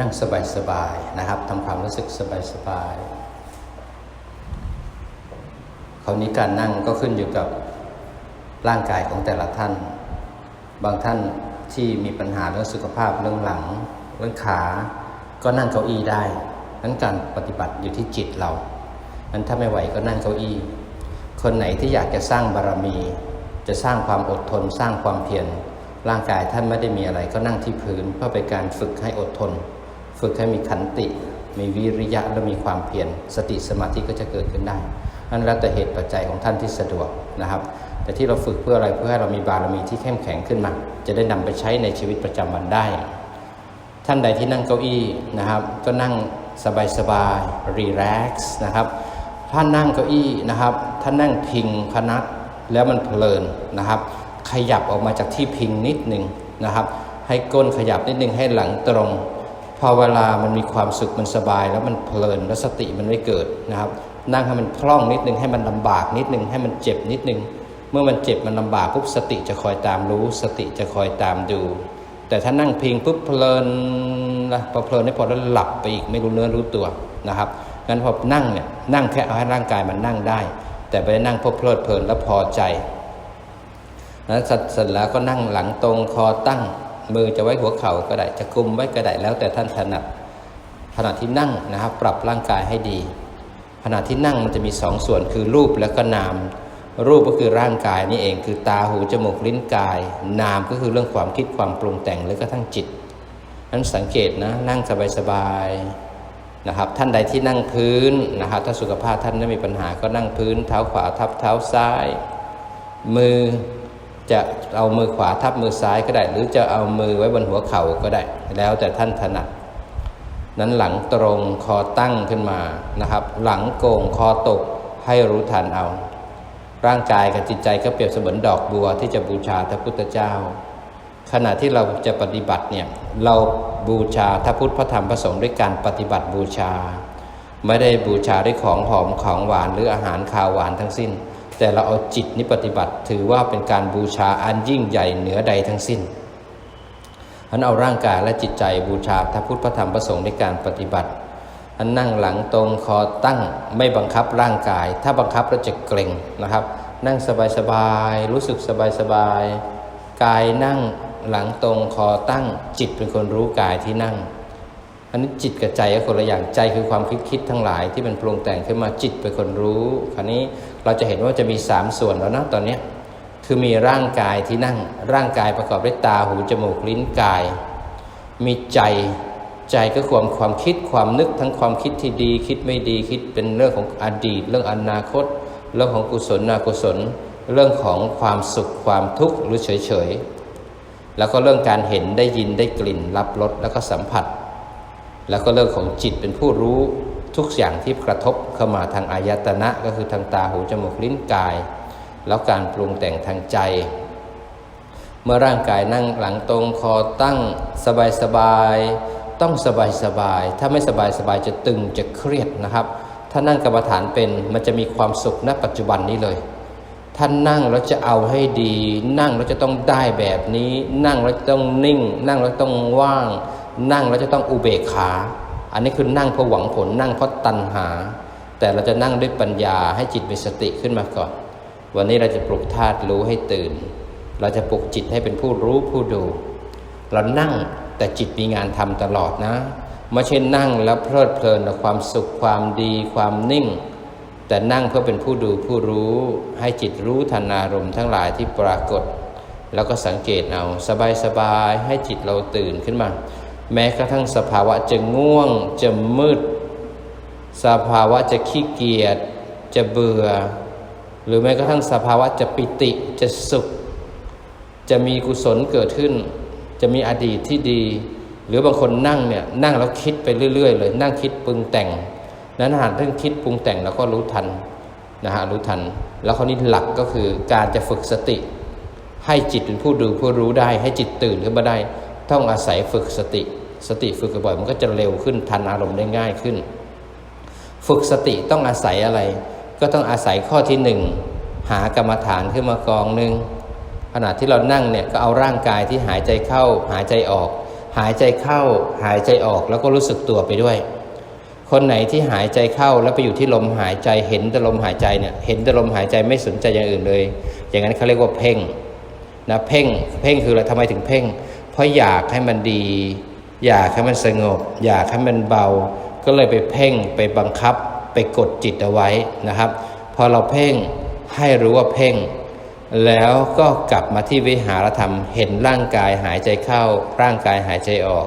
นั่งสบายๆนะครับทำความรู้สึกสบายๆคราวนี้การนั่งก็ขึ้นอยู่กับร่างกายของแต่ละท่าน บางท่านที่มีปัญหาเรื่องสุขภาพเรื่องหลังเรื่องขา ก็นั่งเก้าอี้ได้นั้นการปฏิบัติอยู่ที่จิตเรานั้นถ้าไม่ไหวก็นั่งเก้าอี้ คนไหนที่อยากจะสร้างบารมี จะสร้างความอดทน สร้างความเพียรร่างกายท่านไม่ได้มีอะไรก็นั่งที่พื้นเพื่อเป็นการฝึกให้อดทน ฝึกให้มีขันติ มีวิริยะและมีความเพียรสติสมาธิก็จะเกิดขึ้นได้นั่นแล้วแต่เหตุปัจจัยของท่านที่สะดวกนะครับ แต่ที่เราฝึกเพื่ออะไรเพื่อให้เรามีบารมีที่เข้มแข็งขึ้นมา จะได้นำไปใช้ในชีวิตประจำวันได้ ท่านใดที่นั่งเก้าอี้นะครับ ก็นั่งสบายๆรีแลกซ์นะครับถ้านนั่งเก้าอี้นะครับถ้านนั่งพิงพนักแล้วมันเพลินนะครับ ขยับออกมาจากที่พิงนิดหนึ่งนะครับ ให้ก้นขยับนิดหนึ่งให้หลังตรง อเวลามันมีความสุขมันสบาย แล้วมันเพลินแล้วสติมันไม่เกิดนะครับ นั่งให้มันคล่องนิดนึงให้มันลำบากนิดนึงให้มันเจ็บนิดนึงเมื่อมันเจ็บมันลำบากปุ๊บสติจะคอยตามรู้ สติจะคอยตามดู แต่ถ้านั่งพิงปุ๊บเพลินนะพอเพลินได้พอแล้วหลับไปอีกไม่รู้เนื้อรู้ตัวนะครับงั้นพอนั่งเนี่ยนั่งแค่เอาให้ร่างกายมันนั่งได้ แต่ไม่ได้นั่งเพราะเพลิดเพลินและพอใจนั้นเสร็จแล้วก็นั่งหลังตรงคอตั้ง มือจะไว้หัวเข่าก็ได้จะกุมไว้ก็ได้แล้วแต่ท่านถนัดขณะที่นั่งนะครับ ปรับร่างกายให้ดีขณะที่นั่งมันจะมีสองส่วนคือรูปแล้วก็นาม รูปก็คือร่างกายนี่เองคือตาหูจมูกลิ้นกาย นามก็คือเรื่องความคิดความปรุงแต่งหรือก็ทั้งจิตนั้นสังเกตนะนั่งสบายๆนะครับ ท่านใดที่นั่งพื้นนะครับถ้าสุขภาพท่านไม่มีปัญหาก็นั่งพื้น เท้าขวาทับเท้าซ้าย มือ จะเอามือขวาทับมือซ้ายก็ได้ หรือจะเอามือไว้บนหัวเข่าก็ได้ แล้วแต่ท่านถนัด นั้นหลังตรงคอตั้งขึ้นมานะครับ หลังโก่งคอตกให้รู้ทันเอา ร่างกายกับจิตใจก็เปรียบเสมือนดอกบัวที่จะบูชาพระพุทธเจ้า ขณะที่เราจะปฏิบัติเนี่ยเราบูชาพระพุทธพระธรรมพระสงฆ์ด้วยการปฏิบัติบูชา ไม่ได้บูชาด้วยของหอมของหวานหรืออาหารคาวหวานทั้งสิ้น แต่เราเอาจิตนี้ปฏิบัติ ถือว่าเป็นการบูชาอันยิ่งใหญ่เหนือใดทั้งสิ้นอันเอาร่างกายและจิตใจบูชาพระพุทธพระธรรมพระสงฆ์ในการปฏิบัติอันนั่งหลังตรงคอตั้งไม่บังคับร่างกาย ถ้าบังคับเราจะเกร็งนะครับ นั่งสบายๆรู้สึกสบายๆกายนั่งหลังตรงคอตั้งจิตเป็นคนรู้กายที่นั่ง อันนี้จิตกับใจก็คนละอย่างใจคือความคิดคิดทั้งหลายที่เป็นปรุงแต่งขึ้นมาจิตเป็นคนรู้ คราวนี้เราจะเห็นว่าจะมีสามส่วนแล้วนะตอนนี้คือมีร่างกายที่นั่งร่างกายประกอบด้วยตาหูจมูกลิ้นกาย มีใจใจก็ความความคิดความนึกทั้งความคิดที่ดี คิดไม่ดีคิดเป็นเรื่องของอดีต เรื่องอนาคต เรื่องของกุศลอกุศล เรื่องของความสุขความทุกข์หรือเฉยเฉยแล้วก็เรื่องการเห็นได้ยินได้กลิ่นรับรสแล้วก็สัมผัส แล้วก็เรื่องของจิตเป็นผู้รู้ทุกอย่างที่กระทบเข้ามาทางอายตนะก็คือทางตาหูจมูกลิ้นกาย แล้วการปรุงแต่งทางใจ เมื่อร่างกายนั่งหลังตรงคอตั้งสบายสบายต้องสบายสบาย ถ้าไม่สบายสบายจะตึงจะเครียดนะครับ ถ้านั่งกรรมฐานเป็นมันจะมีความสุขณปัจจุบันนี้เลยท่านนั่งแล้วจะเอาให้ดี นั่งแล้วจะต้องได้แบบนี้ นั่งแล้วต้องนิ่ง นั่งแล้วต้องว่าง นั่งแล้วจะต้องอุเบกขา อันนี้คือนั่งเพราะหวังผลนั่งเพราะตัณหา แต่เราจะนั่งด้วยปัญญาให้จิตมีสติขึ้นมาก่อน วันนี้เราจะปลุกธาตุรู้ให้ตื่น เราจะปลุกจิตให้เป็นผู้รู้ผู้ดู เรานั่งแต่จิตมีงานทำตลอดนะไม่ใช่นั่งแล้วเพลิดเพลินกับความสุขความดีความนิ่ง แต่นั่งเพื่อเป็นผู้ดูผู้รู้ให้จิตรู้ทันอารมณ์ทั้งหลายที่ปรากฏ แล้วก็สังเกตเอาสบายๆให้จิตเราตื่นขึ้นมา แม้กระทั่งสภาวะจะง่วง จะมืด สภาวะจะขี้เกียจ จะเบื่อ หรือแม้กระทั่งสภาวะจะปิติ จะสุข จะมีกุศลเกิดขึ้น จะมีอดีตที่ดี หรือบางคนนั่งเนี่ยนั่งแล้วคิดไปเรื่อย ๆ เลย นั่งคิดปรุงแต่ง นั้นหากเรื่องคิดปรุงแต่งเราก็รู้ทันนะฮะรู้ทัน แล้วคราวนี้หลักก็คือการจะฝึกสติ ให้จิตเป็นผู้ดูผู้รู้ได้ ให้จิตตื่นขึ้นมาได้ ต้องอาศัยฝึกสติ สติฝึกบ่อยมันก็จะเร็วขึ้นทันอารมณ์ได้ง่ายขึ้น ฝึกสติต้องอาศัยอะไร ก็ต้องอาศัยข้อที่หนึ่งหากรรมฐานขึ้นมากองหนึ่งขณะที่เรานั่งเนี่ยก็เอาร่างกายที่หายใจเข้า หายใจออก หายใจเข้า หายใจออกแล้วก็รู้สึกตัวไปด้วย คนไหนที่หายใจเข้าแล้วไปอยู่ที่ลมหายใจเห็นแต่ลมหายใจเนี่ยเห็นแต่ลมหายใจไม่สนใจอย่างอื่นเลย อย่างนั้นเขาเรียกว่าเพ่งนะเพ่งเพ่งคืออะไรทำไมถึงเพ่ง เพราะอยากให้มันดี อยากให้มันสงบ อยากให้มันเบา ก็เลยไปเพ่งไปบังคับไปกดจิตเอาไว้นะครับ พอเราเพ่งให้รู้ว่าเพ่ง แล้วก็กลับมาที่วิหารธรรมเห็นร่างกายหายใจเข้า ร่างกายหายใจออก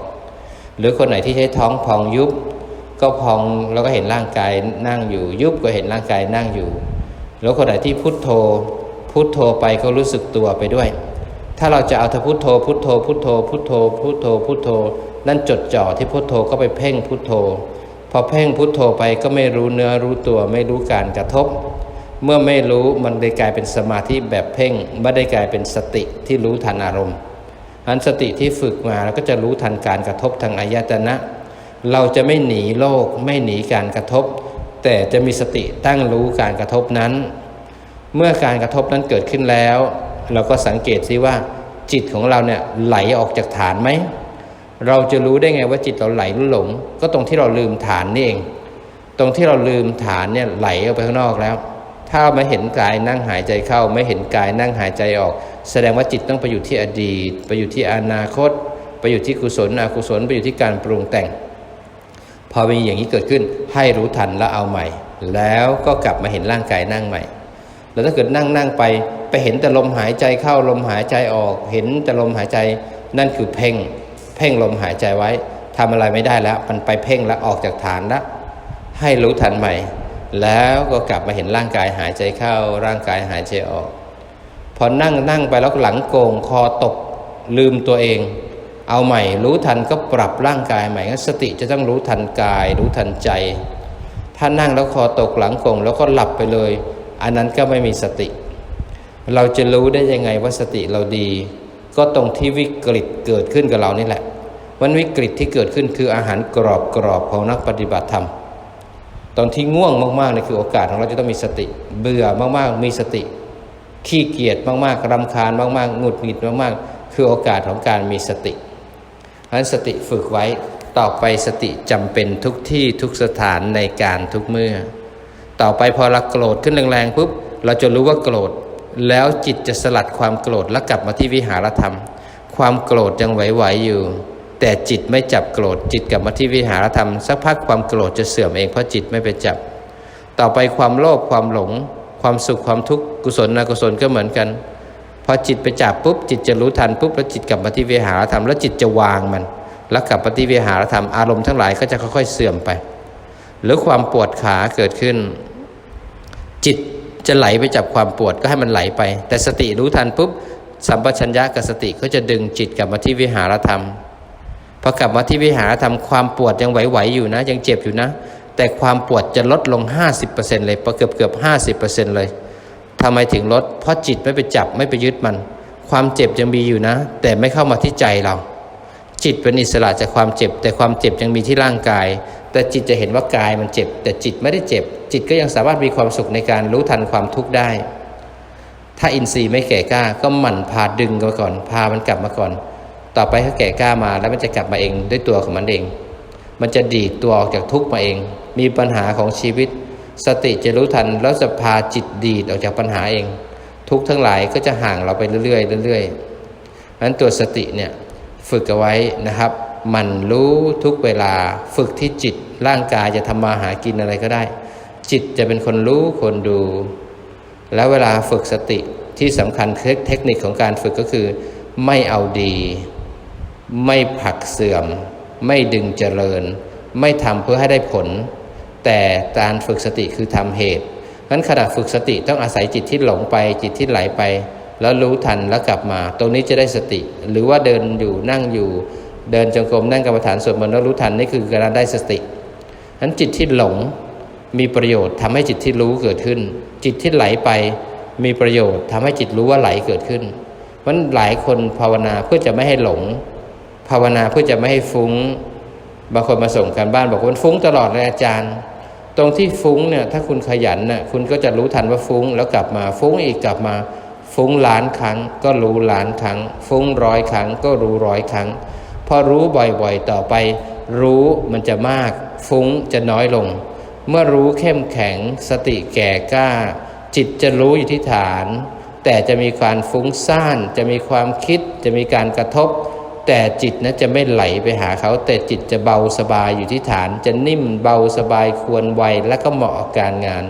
หรือคนไหนที่ใช้ท้องพองยุบ ก็พองแล้วก็เห็นร่างกายนั่งอยู่ ยุบก็เห็นร่างกายนั่งอยู่ แล้วคนไหนที่พุทโธพุทโธไปก็รู้สึกตัวไปด้วย ถ้าเราจะเอาแต่พุทโธพุทโธพุทโธพุทโธพุทโธพุทโธ นั่นจดจ่อที่พุทโธก็ไปเพ่งพุทโธ พอเพ่งพุทโธไปก็ไม่รู้เนื้อรู้ตัวไม่รู้การกระทบ เมื่อไม่รู้มันเลยกลายเป็นสมาธิแบบเพ่งไม่ได้กลายเป็นสติที่รู้ทันอารมณ์อันสติที่ฝึกมาแล้วก็จะรู้ทันการกระทบทางอายตนะ เราจะไม่หนีโลกไม่หนีการกระทบ แต่จะมีสติตั้งรู้การกระทบนั้น เมื่อการกระทบนั้นเกิดขึ้นแล้ว เราก็สังเกตซิว่า จิตของเราเนี่ยไหลออกจากฐานไหม เราจะรู้ได้ไงว่าจิตเราไหลหรือหลง ก็ตรงที่เราลืมฐานนี่เอง ตรงที่เราลืมฐานเนี่ยไหลออกไปข้างนอกแล้ว ถ้าไม่เห็นกายนั่งหายใจเข้า ไม่เห็นกายนั่งหายใจออก แสดงว่าจิตต้องไปอยู่ที่อดีต ไปอยู่ที่อนาคต ไปอยู่ที่กุศลอกุศลไปอยู่ที่การปรุงแต่ง พอมีอย่างนี้เกิดขึ้นให้รู้ทันแล้วเอาใหม่ แล้วก็กลับมาเห็นร่างกายนั่งใหม่แล้วถ้าเกิดนั่งนั่งไป ไปเห็นแต่ลมหายใจเข้าลมหายใจออก เห็นแต่ลมหายใจนั่นคือเพ่ง เพ่งลมหายใจไว้ทำอะไรไม่ได้แล้ว มันไปเพ่งแล้วออกจากฐานแล้วให้รู้ทันใหม่ แล้วก็กลับมาเห็นร่างกายหายใจเข้าร่างกายหายใจออก พอนั่งนั่งไปแล้วหลังโกงคอตกลืมตัวเอง เอาใหม่รู้ทันก็ปรับร่างกายใหม่สติจะต้องรู้ทันกาย รู้ทันใจ ถ้านั่งแล้วคอตกหลังโกงแล้วก็หลับไปเลย อันนั้นก็ไม่มีสติ เราจะรู้ได้ยังไงว่าสติเราดี ก็ตรงที่วิกฤตเกิดขึ้นกับเรานี่แหละ วันวิกฤตที่เกิดขึ้นคืออาหารกรอบกรอบของนักปฏิบัติธรรม ตอนที่ง่วงมากๆนี่คือโอกาสของเราจะต้องมีสติ เบื่อมากๆมีสติ ขี้เกียจมากๆรำคาญมากๆหงุดหงิดมากๆ คือโอกาสของการมีสติเพราะฉะนั้นสติฝึกไว้ต่อไปสติจำเป็นทุกที่ทุกสถานในการทุกเมื่อ ต่อไปพอเราโกรธขึ้นแรงๆปุ๊บเราจะรู้ว่าโกรธ แล้วจิตจะสลัดความโกรธแล้วกลับมาที่วิหารธรรม ความโกรธยังไหวๆอยู่ แต่จิตไม่จับโกรธจิตกลับมาที่วิหารธรรมสักพักความโกรธจะเสื่อมเองเพราะจิตไม่ไปจับ ต่อไปความโลภความหลง ความสุขความทุกข์กุศลอกุศลก็เหมือนกันพอจิตไปจับปุ๊บจิตจะรู้ทันปุ๊บแล้วจิตกลับมาที่วิหารธรรมแล้วจิตจะวางมัน แล้วกลับมาที่วิหารธรรมอารมณ์ทั้งหลายก็จะค่อยๆเสื่อมไป หรือความปวดขาเกิดขึ้น จิต จะไหลไปจับความปวดก็ให้มันไหลไป แต่สติรู้ทันปุ๊บสัมปชัญญะกับสติก็จะดึงจิตกลับมาที่วิหารธรรมพอกลับมาที่วิหารธรรมความปวดยังไหวๆอยู่นะ ยังเจ็บอยู่นะ แต่ความปวดจะลดลง 50%เลยเกือบเกือบ50%เลยทำไมถึงลด เพราะจิตไม่ไปจับไม่ไปยึดมัน ความเจ็บยังมีอยู่นะ แต่ไม่เข้ามาที่ใจเรา จิตเป็นอิสระจากความเจ็บ แต่ความเจ็บยังมีที่ร่างกาย แต่จิตจะเห็นว่ากายมันเจ็บ แต่จิตไม่ได้เจ็บ จิตก็ยังสามารถมีความสุขในการรู้ทันความทุกข์ได้ ถ้าอินทรีย์ไม่แก่กล้าก็หมั่นพาดึงมาก่อน พามันกลับมาก่อน ต่อไปถ้าแก่กล้ามาแล้วมันจะกลับมาเองด้วยตัวของมันเอง มันจะดีดตัวออกจากทุกข์มาเอง มีปัญหาของชีวิต สติจะรู้ทันแล้วจะพาจิตดีดออกจากปัญหาเอง ทุกข์ทั้งหลายก็จะห่างเราไปเรื่อยๆเรื่อยๆนั้นตัวสติเนี่ยฝึกเอาไว้นะครับมันรู้ทุกเวลาฝึกที่จิตร่างกายจะทำมาหากินอะไรก็ได้ จิตจะเป็นคนรู้คนดู แล้วเวลาฝึกสติที่สำคัญเทคนิคของการฝึกก็คือ ไม่เอาดี ไม่ผลักเสื่อม ไม่ดึงเจริญ ไม่ทำเพื่อให้ได้ผล แต่การฝึกสติคือทำเหตุนั้นขณะฝึกสติต้องอาศัยจิตที่หลงไปจิตที่ไหลไป แล้วรู้ทันแล้วกลับมา ตรงนี้จะได้สติ หรือว่าเดินอยู่นั่งอยู่ เดินจงกรมนั่งกรรมฐานสวดมนต์แล้วรู้ทันนี่คือการได้สตินั้นจิตที่หลง มีประโยชน์ทำให้จิตที่รู้เกิดขึ้น จิตที่ไหลไป มีประโยชน์ทำให้จิตรู้ว่าไหลเกิดขึ้นมันหลายคนภาวนาเพื่อจะไม่ให้หลง ภาวนาเพื่อจะไม่ให้ฟุ้ง บางคนมาส่งการบ้านบอกว่ามันฟุ้งตลอดเลยอาจารย์ ตรงที่ฟุ้งเนี่ยถ้าคุณขยันน่ะคุณก็จะรู้ทันว่าฟุ้ง แล้วกลับมาฟุ้งอีกกลับมา ฟุ้งล้านครั้ง ก็รู้ล้านครั้ง ฟุ้งร้อยครั้ง ก็รู้ร้อยครั้ง พอรู้บ่อยๆต่อไป รู้มันจะมาก ฟุ้งจะน้อยลง เมื่อรู้เข้มแข็งสติแก่กล้า จิตจะรู้อยู่ที่ฐาน แต่จะมีความฟุ้งซ่าน จะมีความคิดจะมีการกระทบ แต่จิตนะจะไม่ไหลไปหาเขา แต่จิตจะเบาสบายอยู่ที่ฐาน จะนิ่มเบาสบายควรไวและก็เหมาะกับการงาน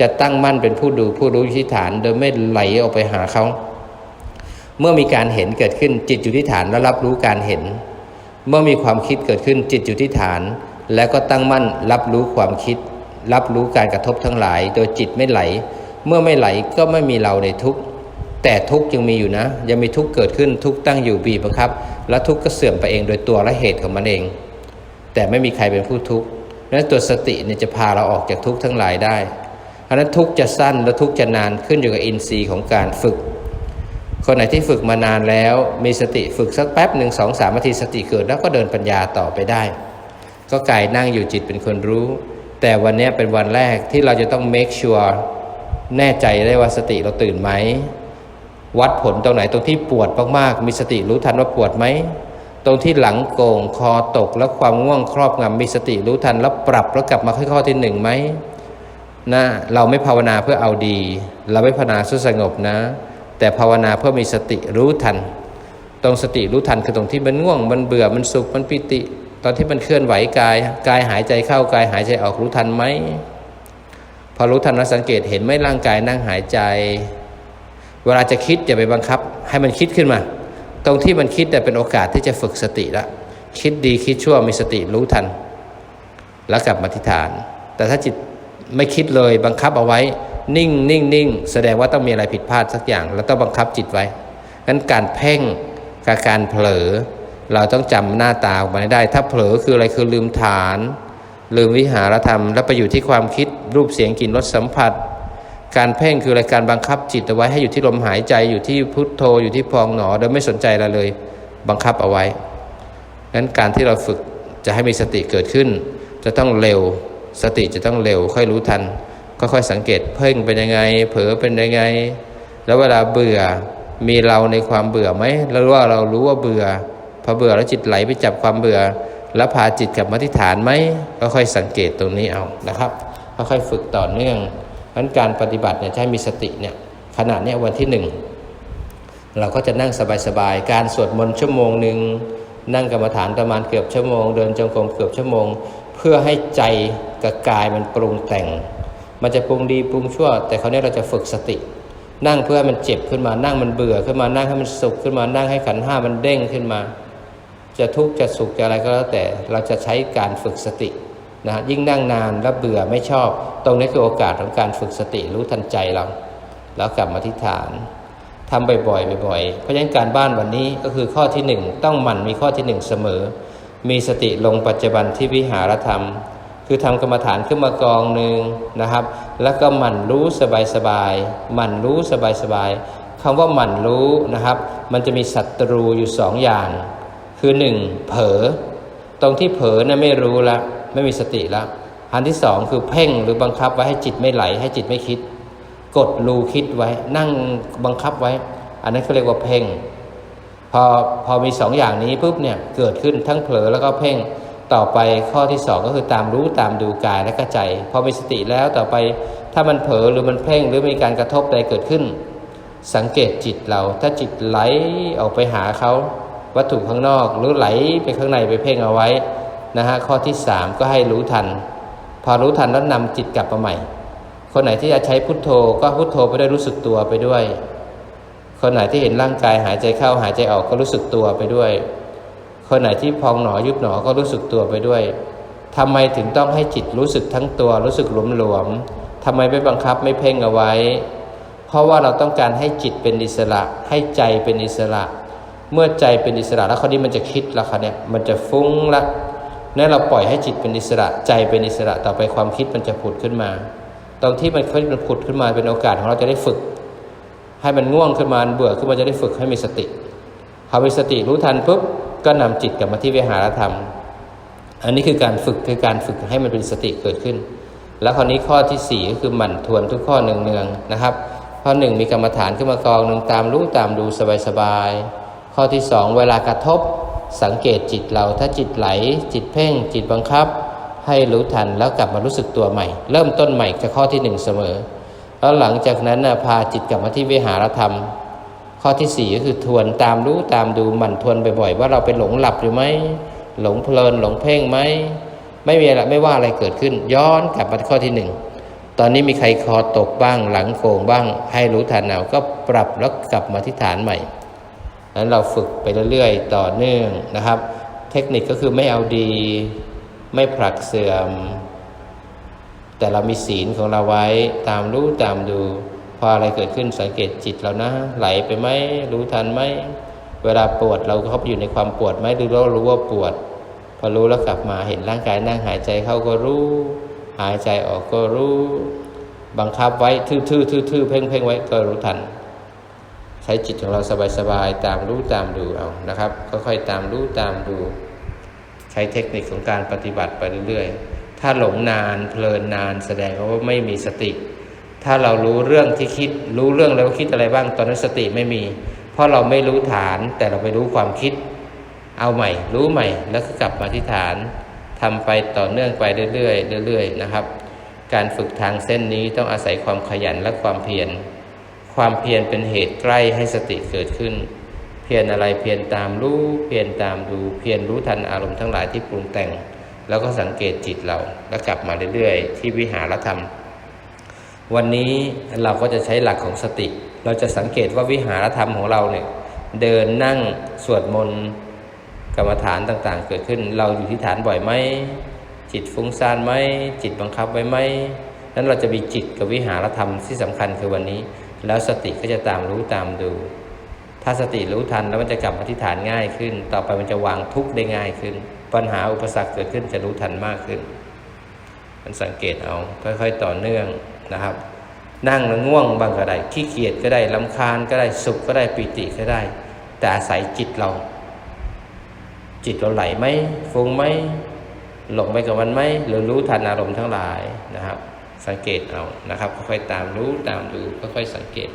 จะตั้งมั่นเป็นผู้ดูผู้รู้อยู่ที่ฐาน โดยไม่ไหลออกไปหาเขา เมื่อมีการเห็นเกิดขึ้นจิตอยู่ที่ฐานแล้วรับรู้การเห็น เมื่อมีความคิดเกิดขึ้นจิตอยู่ที่ฐาน แล้วก็ตั้งมั่นรับรู้ความคิด รับรู้การกระทบทั้งหลาย โดยจิตไม่ไหล เมื่อไม่ไหลก็ไม่มีเราในทุกข์แต่ทุกข์ยังมีอยู่นะ ยังมีทุกข์เกิดขึ้นทุกข์ตั้งอยู่บีบบังคับ และทุกข์ก็เสื่อมไปเองโดยตัวและเหตุของมันเอง แต่ไม่มีใครเป็นผู้ทุกข์นั้นตัวสติเนี่ยจะพาเราออกจากทุกข์ทั้งหลายได้เพราะนั้นทุกข์จะสั้นและทุกข์จะนานขึ้นอยู่กับอินทรีย์ของการฝึก คนไหนที่ฝึกมานานแล้วมีสติฝึกสักแป๊บหนึ่งสองสามนาทีสติเกิดแล้วก็เดินปัญญาต่อไปได้ ก็กายนั่งอยู่จิตเป็นคนรู้ แต่วันนี้เป็นวันแรกที่เราจะต้อง make sure แน่ใจได้ว่าสติเราตื่นไหม วัดผลตรงไหนตรงที่ปวดมากๆ มีสติรู้ทันว่าปวดไหม ตรงที่หลังโก่งคอตกแล้วความง่วงครอบงำมีสติรู้ทันแล้วปรับแล้วกลับมาข้อที่หนึ่งไหมนะเราไม่ภาวนาเพื่อเอาดี เราไม่ภาวนาเพื่อสงบนะ แต่ภาวนาเพื่อมีสติรู้ทัน ตรงสติรู้ทันคือตรงที่มันง่วงมันเบื่อมันสุขมันปิติ ตอนที่มันเคลื่อนไหวกายกายหายใจเข้ากายหายใจออกรู้ทันไหมพอรู้ทันแล้วสังเกตเห็นไหมร่างกายนั่งหายใจ เวลาจะคิดอย่าไปบังคับ ให้มันคิดขึ้นมา ตรงที่มันคิดแต่เป็นโอกาสที่จะฝึกสติละคิดดีคิดชั่วมีสติรู้ทัน แล้วกลับมาที่ฐาน แต่ถ้าจิตไม่คิดเลยบังคับเอาไว้ นิ่งนิ่งนิ่งแสดงว่าต้องมีอะไรผิดพลาดสักอย่าง แล้วต้องบังคับจิตไว้งั้นการเพ่งกับการเผลอ เราต้องจำหน้าตาออกมาได้ ถ้าเผลอคืออะไรคือลืมฐาน ลืมวิหารธรรม แล้วไปอยู่ที่ความคิดรูปเสียงกลิ่นรสสัมผัส การเพ่งคืออะไรการบังคับจิตเอาไว้ให้อยู่ที่ลมหายใจอยู่ที่พุทโธอยู่ที่พองหนอโดยไม่สนใจอะไรเลย บังคับเอาไว้งั้นการที่เราฝึกจะให้มีสติเกิดขึ้น จะต้องเร็วสติจะต้องเร็วค่อยรู้ทันค่อยๆสังเกตเพ่งเป็นยังไง เผลอเป็นยังไง แล้วเวลาเบื่อมีเราในความเบื่อไหมแล้วว่าเรารู้ว่าเบื่อ พอเบื่อแล้วจิตไหลไปจับความเบื่อ แล้วพาจิตกลับมาที่ฐานไหมก็ค่อยสังเกตตรงนี้เอานะครับค่อยๆฝึกต่อเนื่องเพราะการปฏิบัติเนี่ยจะให้มีสติเนี่ยขณะเนี้ยวันที่หนึ่งเราก็จะนั่งสบายๆการสวดมนต์ชั่วโมงหนึ่งนั่งกรรมฐานประมาณเกือบชั่วโมง เดินจงกรมเกือบชั่วโมง เพื่อให้ใจกับกายมันปรุงแต่ง มันจะปรุงดีปรุงชั่ว แต่คราวนี้เราจะฝึกสติ นั่งเพื่อให้มันเจ็บขึ้นมานั่งมันเบื่อขึ้นมานั่งให้มันสุขขึ้นมานั่งให้ขันห้ามันเด้งขึ้นมา จะทุกข์จะสุขจะอะไรก็แล้วแต่เราจะใช้การฝึกสตินะฮะยิ่งนั่งนานแล้วเบื่อไม่ชอบ ตรงนี้คือโอกาสของการฝึกสติรู้ทันใจเรา แล้วกลับมาที่ฐานทำบ่อยๆบ่อยๆเพราะฉะนั้นการบ้านวันนี้ก็คือข้อที่หนึ่งต้องหมั่นมีข้อที่หนึ่งเสมอ มีสติลงปัจจุบันที่วิหารธรรม คือทำกรรมฐานขึ้นมากองหนึ่งนะครับ แล้วก็หมั่นรู้สบายๆหมั่นรู้สบายๆคำว่าหมั่นรู้นะครับ มันจะมีศัตรูอยู่สองอย่าง คือหนึ่งเผลอตรงที่เผลอนะไม่รู้ละไม่มีสติละอันที่สองคือเพ่งหรือบังคับไว้ให้จิตไม่ไหล ให้จิตไม่คิด กดรูคิดไว้ นั่งบังคับไว้ อันนั้นเขาเรียกว่าเพ่ง พอพอมีสองอย่างนี้ปุ๊บเนี่ยเกิดขึ้นทั้งเผลอแล้วก็เพ่งต่อไปข้อที่สองก็คือตามรู้ตามดูกายและก็ใจพอมีสติแล้วต่อไปถ้ามันเผลอหรือมันเพ่งหรือมีการกระทบใดเกิดขึ้น สังเกตจิตเราถ้าจิตไหลออกไปหาเขา วัตถุข้างนอก หรือไหลไปข้างในไปเพ่งเอาไว้นะฮะข้อที่สามก็ให้รู้ทัน พอรู้ทันแล้วนำจิตกลับมาใหม่ คนไหนที่จะใช้พุทโธก็พุทโธไปด้วยรู้สึกตัวไปด้วย คนไหนที่เห็นร่างกายหายใจเข้าหายใจออกก็รู้สึกตัวไปด้วย คนไหนที่พองหนอยุบหนอก็รู้สึกตัวไปด้วยทำไมถึงต้องให้จิตรู้สึกทั้งตัวรู้สึกหลวมๆทำไมไม่บังคับไม่เพ่งเอาไว้ เพราะว่าเราต้องการให้จิตเป็นอิสระ ให้ใจเป็นอิสระ เมื่อใจเป็นอิสระแล้วคราวนี้มันจะคิดแล้วคราวนี้มันจะฟุ้งละนั่นเราปล่อยให้จิตเป็นอิสระใจเป็นอิสระต่อไปความคิดมันจะผุดขึ้นมา ตรงที่มันคิดมันผุดขึ้นมาเป็นโอกาสของเราจะได้ฝึก ให้มันง่วงขึ้นมาเบื่อขึ้นมาจะได้ฝึกให้มีสติพอมีสติรู้ทันปุ๊บก็นำจิตกลับมาที่วิหารธรรม อันนี้คือการฝึกคือการฝึกให้มันเป็นสติเกิดขึ้น แล้วคราวนี้ข้อที่สี่ก็คือหมั่นทวนทุกข้อเนืองๆนะครับ ข้อหนึ่งมีกรรมฐานขึ้นมากองหนึ่งตามรู้ตามดูสบายๆ ข้อที่สองเวลากระทบสังเกตจิตเราถ้าจิตไหล จิตเพ่ง จิตบังคับ ให้รู้ทันแล้วกลับมารู้สึกตัวใหม่ เริ่มต้นใหม่จากข้อที่หนึ่งเสมอ แล้วหลังจากนั้นนะพาจิตกลับมาที่วิหารธรรม ข้อที่สี่ก็คือทวนตามรู้ตามดูหมั่นทวนบ่อยๆ ว่าเราเป็นหลงหลับหรือไม่หลงเพลินหลงเพ่งไหมไม่มีอะไรไม่ว่าอะไรเกิดขึ้น ย้อนกลับมาที่ข้อที่หนึ่งตอนนี้มีใครคอตกบ้างหลังโกงบ้าง ให้รู้ทันเอาก็ปรับแล้วกลับมาที่ฐานใหม่ นั้นเราฝึกไปเรื่อยๆ ต่อเนื่องนะครับ เทคนิคก็คือไม่เอาดี ไม่ผลักเสื่อม แต่เรามีศีลของเราไว้ตามรู้ตามดู พออะไรเกิดขึ้นสังเกตจิตเรานะ ไหลไปไหมรู้ทันไหมเวลาปวดเราก็เข้าไปอยู่ในความปวดไหมหรือเรารู้ว่าปวด พอรู้แล้วกลับมาเห็นร่างกายนั่งหายใจเข้าก็รู้ หายใจออกก็รู้ บังคับไว้ทื่อๆทื่อๆเพ่งๆไว้ก็รู้ทัน ใช้จิตของเราสบายๆตามรู้ตามดูเอานะครับ ค่อยๆตามรู้ตามดู ใช้เทคนิคของการปฏิบัติไปเรื่อยๆ ถ้าหลงนานเพลินนานแสดงว่าไม่มีสติ ถ้าเรารู้เรื่องที่คิด รู้เรื่องแล้วว่าคิดอะไรบ้างตอนนั้นสติไม่มี เพราะเราไม่รู้ฐานแต่เราไปรู้ความคิด เอาใหม่ รู้ใหม่แล้วก็กลับมาที่ฐานทำไปต่อเนื่องไปเรื่อยๆเรื่อยๆนะครับ การฝึกทางเส้นนี้ต้องอาศัยความขยันและความเพียร ความเพียรเป็นเหตุใกล้ให้สติเกิดขึ้น เพียรอะไรเพียรตามรู้เพียรตามดูเพียรรู้ทันอารมณ์ทั้งหลายที่ปรุงแต่ง แล้วก็สังเกตจิตเราแล้วกลับมาเรื่อยๆ ที่วิหารธรรม วันนี้เราก็จะใช้หลักของสติ เราจะสังเกตว่าวิหารธรรมของเราเนี่ยเดินนั่งสวดมนต์กรรมฐานต่างๆ เกิดขึ้น เราอยู่ที่ฐานบ่อยไหมจิตฟุ้งซ่านไหมจิตบังคับไว้ไหมนั้นเราจะมีจิตกับวิหารธรรมที่สำคัญคือวันนี้ แล้วสติก็จะตามรู้ตามดู ถ้าสติรู้ทันแล้วมันจะกลับมาที่ฐานง่ายขึ้น ต่อไปมันจะวางทุกข์ได้ง่ายขึ้น ปัญหาอุปสรรคเกิดขึ้นจะรู้ทันมากขึ้น มันสังเกตเอาค่อยๆต่อเนื่องนะครับ นั่งแล้วง่วงบางก็ได้ขี้เกียจก็ได้ลำคาญก็ได้สุขก็ได้ปิติก็ได้ แต่อาศัยจิตเรา จิตเราไหลไหมฟุ้งไหมหลงไปกับมันไหมหรือรู้ทันอารมณ์ทั้งหลายนะครับ สังเกตเอานะครับค่อยๆตามรู้ตามดูค่อยๆสังเกต